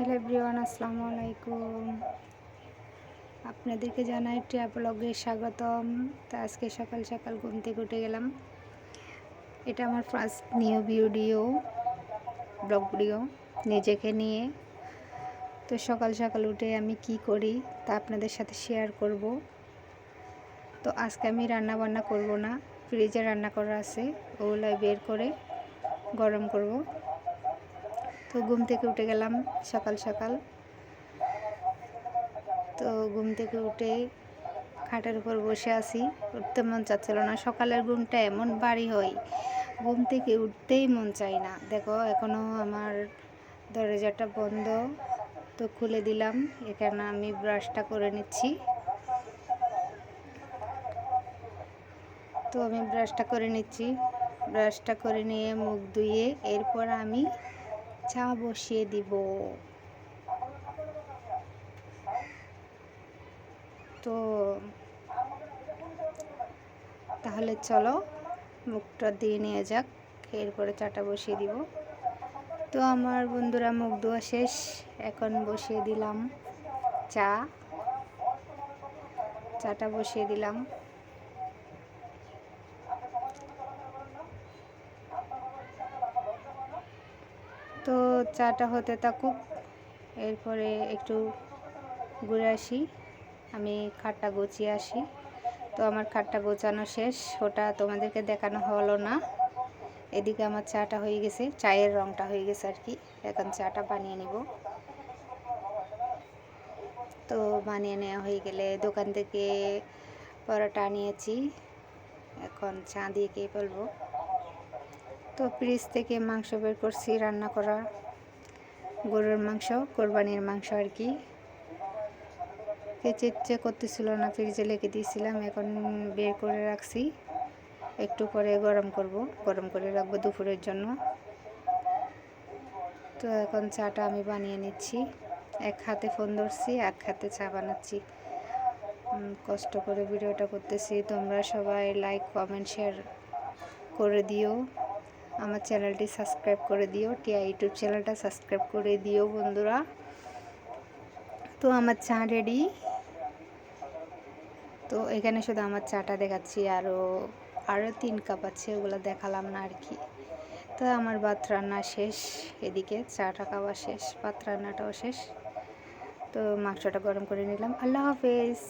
Hello everyone, আসসালামু আলাইকুম। আপনাদেরকে জানাই ট্রাভেলগে স্বাগতম। তো আজকে সকাল সকাল ঘুম থেকে উঠে গেলাম। এটা আমার first new video blog video নিজেকে নিয়ে। তো সকাল সকাল উঠে আমি কি করি তা আপনাদের সাথে শেয়ার করব। তো আজকে আমি রান্না বান্না করব না ফ্রিজে রান্না করা আছে ওগুলো বের করে গরম করব। তো ঘুম থেকে উঠে গেলাম সকাল সকাল। তো ঘুম থেকে উঠে খাটের উপর বসে আছি। উঠতে মন চাচ্ছিল না। সকালের ঘুমটা এমন বাড়ি হয়, ঘুম থেকে উঠতেই মন চাই না। দেখো এখনও আমার দরজাটা বন্ধ, তো খুলে দিলাম। এখানে আমি ব্রাশটা করে নিচ্ছি। তো আমি ব্রাশটা করে নিচ্ছি। ব্রাশটা করে নিয়ে মুখ ধুয়ে এরপর আমি চা বসিয়ে দিব। তো তাহলে চলো, মুখটা দিয়ে নিয়ে যাক, এরপরে চাটা বসিয়ে দিব। তো আমার বন্ধুরা, মুখ ধোয়া শেষ, এখন বসিয়ে দিলাম চা। চাটা বসিয়ে দিলাম। তো চাটা হতে থাকুক। এরপরে একটু ঘুরে আসি। আমি খাটটা গুছিয়ে আসি। তো আমার খাটটা গোছানো শেষ। ওটা তোমাদেরকে দেখানো হলো না। এদিকে আমার চাটা হয়ে গেছে। চায়ের রঙটা হয়ে গেছে আর কি। এখন চাটা বানিয়ে নিব। তো বানিয়ে নেওয়া হয়ে গেলে দোকান থেকে পরোটা নিয়েছি। এখন চা দিয়ে খেয়ে ফেলব। তো ফ্রিজ থেকে মাংস বের করছি, রান্না করা। গরুর মাংস, কোরবানির মাংস আর কি। খেতে ইচ্ছে করতেছিল না, ফ্রিজে লেগে দিয়েছিলাম, এখন বের করে রাখছি। একটু পরে গরম করব, গরম করে রাখব দুপুরের জন্য। তো এখন চাটা আমি বানিয়ে নিচ্ছি। এক হাতে ফোন ধরছি, এক হাতে চা বানাচ্ছি। কষ্ট করে ভিডিওটা করতেছি। তোমরা সবাই লাইক কমেন্ট শেয়ার করে দিও। আমার চ্যানেলটি সাবস্ক্রাইব করে দিও, টিয়া ইউটিউব চ্যানেলটা সাবস্ক্রাইব করে দিও বন্ধুরা। তো আমার চা রেডি তো এখানে শুধু আমার চাটা দেখাচ্ছি আরও আরও তিন কাপ আছে, ওগুলো দেখালাম না আর কি। তো আমার ভাত রান্না শেষ, এদিকে চাটা খাওয়া শেষ, ভাত রান্নাটাও শেষ। তো মাংসটা গরম করে নিলাম। আল্লাহ হাফেজ।